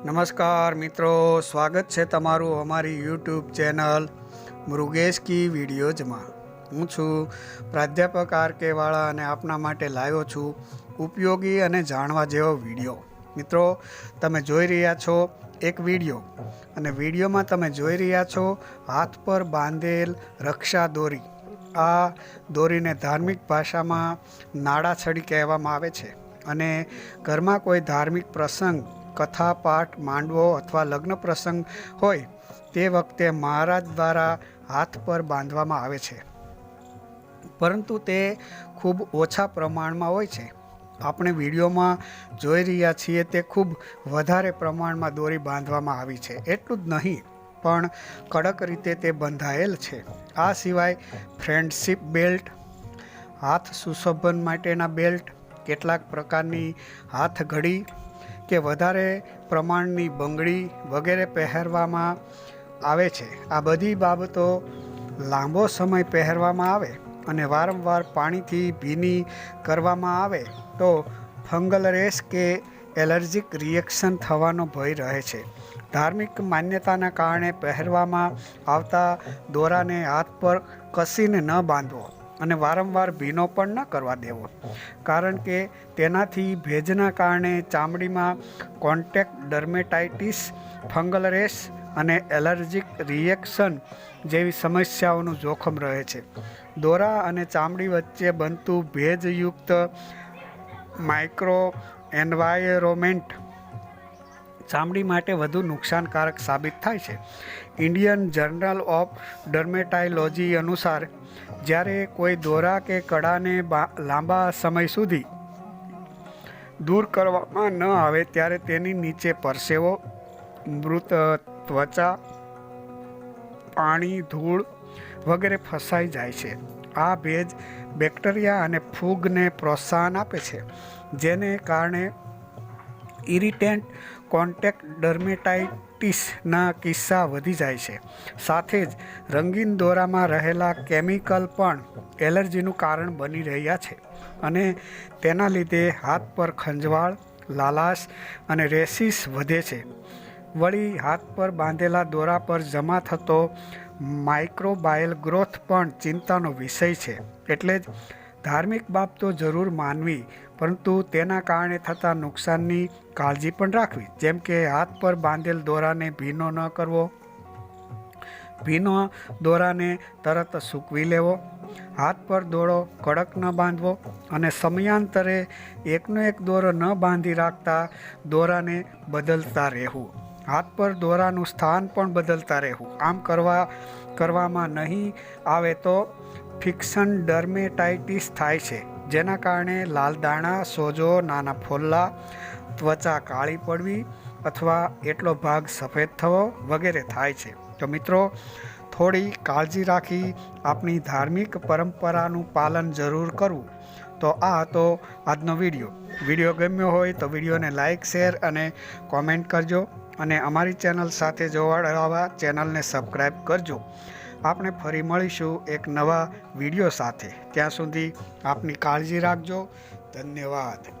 નમસ્કાર મિત્રો, સ્વાગત છે તમારું અમારી યુટ્યુબ ચેનલ મૃગેશ કી વિડીયોઝમાં. હું છું પ્રાધ્યાપક આર કે વાળા અને આપના માટે લાવ્યો છું ઉપયોગી અને જાણવા જેવો વીડિયો. મિત્રો, તમે જોઈ રહ્યા છો એક વીડિયો અને વિડીયોમાં તમે જોઈ રહ્યા છો હાથ પર બાંધેલ રક્ષા દોરી. આ દોરીને ધાર્મિક ભાષામાં નાડાછડી કહેવામાં આવે છે અને ઘરમાં કોઈ ધાર્મિક પ્રસંગ કથા પાઠ માંડવો અથવા લગ્ન પ્રસંગ હોય, તે વખતે મહારાજ દ્વારા હાથ પર બાંધવામાં આવે છે. પરંતુ તે ખૂબ ઓછા પ્રમાણમાં હોય છે. આપણે વિડીયોમાં જોઈ રહ્યા છીએ તે ખૂબ વધારે પ્રમાણમાં દોરી બાંધવામાં આવી છે. એટલું જ નહીં, પણ કડક રીતે તે બંધાયેલ છે. આ સિવાય ફ્રેન્ડશીપ બેલ્ટ, હાથ સુશોભન માટેના બેલ્ટ, કેટલાક પ્રકારની હાથ ઘડી કે વધારે પ્રમાણની બંગડી વગેરે પહેરવામાં આવે છે. આ બધી બાબતો લાંબો સમય પહેરવામાં આવે અને વારંવાર પાણીથી ભીની કરવામાં આવે તો ફંગલ રેસ કે એલર્જીક રિએક્શન થવાનો ભય રહે છે. ધાર્મિક માન્યતાના કારણે પહેરવામાં આવતા દોરાને હાથ પર કસીને ન બાંધવો. અને વારંવાર ભીનો પણ ન કરવા દેવો. કારણ કે તેનાથી ભેજના કારણે ચામડીમાં કોન્ટેક્ટ ડર્મેટાઇટિસ, ફંગલ રેસ અને એલર્જીક રિએક્શન જેવી સમસ્યાઓનું જોખમ રહે છે. દોરા અને ચામડી વચ્ચે બનતું ભેજયુક્ત માઇક્રો એન્વાયરોમેન્ટ ચામડી માટે વધુ નુકસાનકારક સાબિત થાય છે. ઇન્ડિયન જર્નલ ઓફ ડર્મેટાઇલોજી અનુસાર, જ્યારે કોઈ દોરા કે કડાને લાંબા સમય સુધી દૂર કરવામાં ન આવે, ત્યારે તેની નીચે પરસેવો, મૃત ત્વચા, પાણી, ધૂળ વગેરે ફસાઈ જાય છે. આ ભેજ બેક્ટેરિયા અને ફૂગને પ્રોત્સાહન આપે છે, જેને કારણે ઇરિટેન્ટ કોન્ટેક્ટ ડર્મેટાઇટિસના કિસ્સા વધી જાય છે. સાથે જ રંગીન દોરામાં રહેલા કેમિકલ પણ એલર્જીનું કારણ બની રહ્યા છે અને તેના લીધે હાથ પર ખંજવાળ, લાલાશ અને રેસિસ વધે છે. વળી હાથ પર બાંધેલા દોરા પર જમા થતો માઇક્રોબાયલ ગ્રોથ પણ ચિંતાનો વિષય છે. એટલે જ ધાર્મિક બાબતો જરૂર માનવી, પરંતુ તેના કારણે થતા નુકસાનની કાળજી પણ રાખવી. જેમ કે હાથ પર બાંધેલ દોરાને ભીનો ન કરવો. ભીનો દોરાને તરત સૂકવી લેવો. હાથ પર દોરો કડક ન બાંધવો અને સમયાંતરે એકનો એક દોરો ન બાંધી રાખતા દોરાને બદલતા રહેવું. હાથ પર દોરાનું સ્થાન પણ બદલતા રહેવું. આમ કરવા, કરવામાં નહીં આવે તો ફિક્શન ડર્મેટાઇટિસ થાય છે, જેના કારણે લાલ દાણા, સોજો, નાના ફોલ્લા, ત્વચા કાળી પડવી અથવા એટલો ભાગ સફેદ થવો વગેરે થાય છે. તો મિત્રો, થોડી કાળજી રાખી આપણી ધાર્મિક પરંપરાનું પાલન જરૂર કરવું. તો આ હતો આજનો વીડિયો. વીડિયો ગમ્યો હોય તો વિડીયોને લાઇક, શેર અને કોમેન્ટ કરજો અને અમારી ચેનલ સાથે જોડાવા ચેનલને સબસ્ક્રાઈબ કરજો. આપણે ફરી મળીશું એક નવા વીડિયો સાથે. ત્યાં સુધી આપની કાળજી રાખજો. ધન્યવાદ.